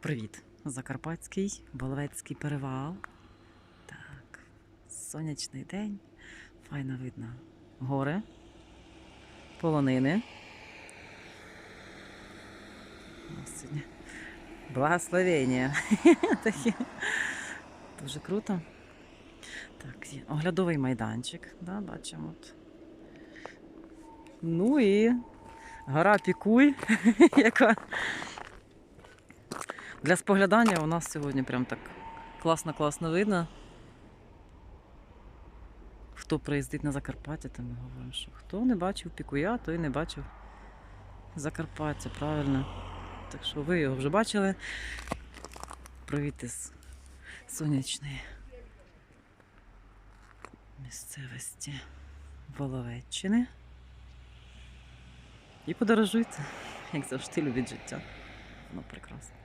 Привіт! Закарпатський Боловецький перевал. Так, сонячний день. Файно видно гори, полонини. Ось Благословення. Дуже круто. Так, оглядовий майданчик, да, бачимо. От. Ну і гора Пікуй, яка для споглядання у нас сьогодні прям так класно-класно видно. Хто приїздить на Закарпаття, то ми говоримо, що хто не бачив Пікуя, той не бачив Закарпаття, правильно. Так що ви його вже бачили. Привіт із сонячної місцевості Воловеччини. І подорожуйте, як завжди, любіть життя. Воно прекрасне.